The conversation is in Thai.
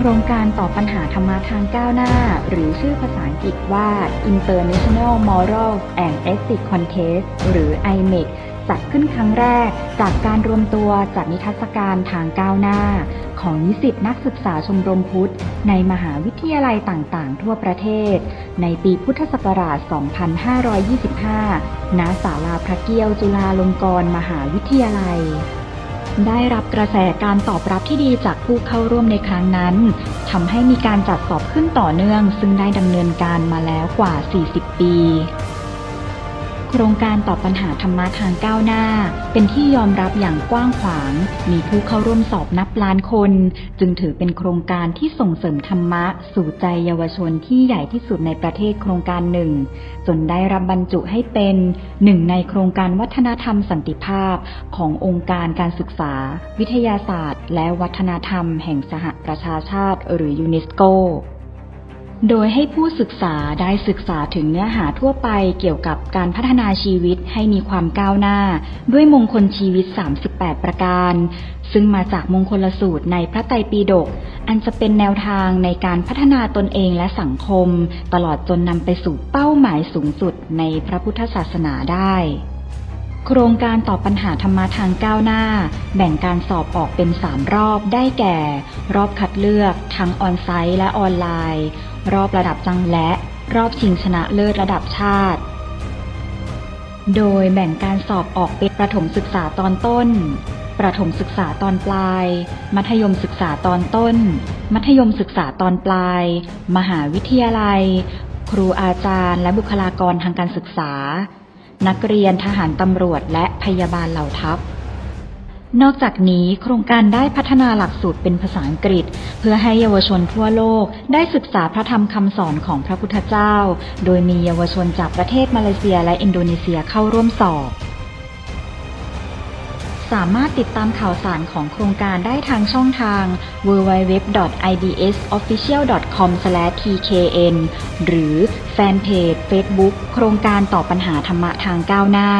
โครงการตอบปัญหาธรรมะทางก้าวหน้า หรือชื่อภาษาอังกฤษว่า International Moral and Ethics Contest หรือ IMEC จัดขึ้นครั้งแรก จากการรวมตัวจัดนิทรรศการทางก้าวหน้า ของนิสิตนักศึกษาชมรมพุทธ ในมหาวิทยาลัยต่างๆ ทั่วประเทศ ในปีพุทธศักราช 2525 ณ ศาลาพระเกี้ยวจุฬาลงกรณ์มหาวิทยาลัย ได้รับกระแสการตอบรับที่ดีจากผู้เข้าร่วมในครั้งนั้นทำให้มีการจัดสอบขึ้นต่อเนื่อง ซึ่งได้ดำเนินการมาแล้วกว่า 40 ปี โครงการตอบปัญหาธรรมะทางก้าวหน้า เป็นที่ยอมรับอย่างกว้างขวาง มีผู้เข้าร่วมสอบนับล้านคน จึงถือเป็นโครงการที่ส่งเสริมธรรมะ สู่ใจเยาวชนที่ใหญ่ที่สุดในประเทศโครงการหนึ่ง จนได้รับบรรจุให้เป็นหนึ่งในโครงการวัฒนธรรมสันติภาพ ขององค์การการศึกษา วิทยาศาสตร์ และวัฒนธรรมแห่งสหประชาชาติ หรือยูเนสโก โดยให้ผู้ศึกษาได้ศึกษาถึงเนื้อหาทั่วไปเกี่ยวกับการพัฒนาชีวิตให้มีความก้าวหน้า ด้วยมงคลชีวิต 38 ประการ ซึ่งมาจากมงคลสูตรในพระไตรปิฎกอันจะเป็นแนวทางในการพัฒนาตนเองและสังคม ตลอดจนนำไปสู่เป้าหมายสูงสุดในพระพุทธศาสนาได้ โครงการตอบปัญหาธรรมะทางก้าวหน้า แบ่งการสอบออกเป็น 3 รอบได้แก่ รอบคัดเลือกทั้งออนไซต์และออนไลน์ รอบระดับจังและรอบชิงชนะเลิศระดับชาติ โดยแบ่งการสอบออกเป็นประถมศึกษาตอนต้น ประถมศึกษาตอนปลาย มัธยมศึกษาตอนต้น มัธยมศึกษาตอนปลาย มหาวิทยาลัย ครูอาจารย์และบุคลากรทางการศึกษา นักเรียนทหารตำรวจและพยาบาลเหล่าทัพ นอกจากนี้โครงการได้พัฒนาหลักสูตรเป็นภาษาอังกฤษ เพื่อให้เยาวชนทั่วโลกได้ศึกษาพระธรรมคำสอนของพระพุทธเจ้า โดยมีเยาวชนจากประเทศมาเลเซียและอินโดนีเซียเข้าร่วมสอบ สามารถติดตามข่าวสารของโครงการได้ทางช่องทาง www.idsofficial.com/tkn หรือแฟนเพจ Facebook โครงการต่อปัญหาธรรมะทางก้าวหน้า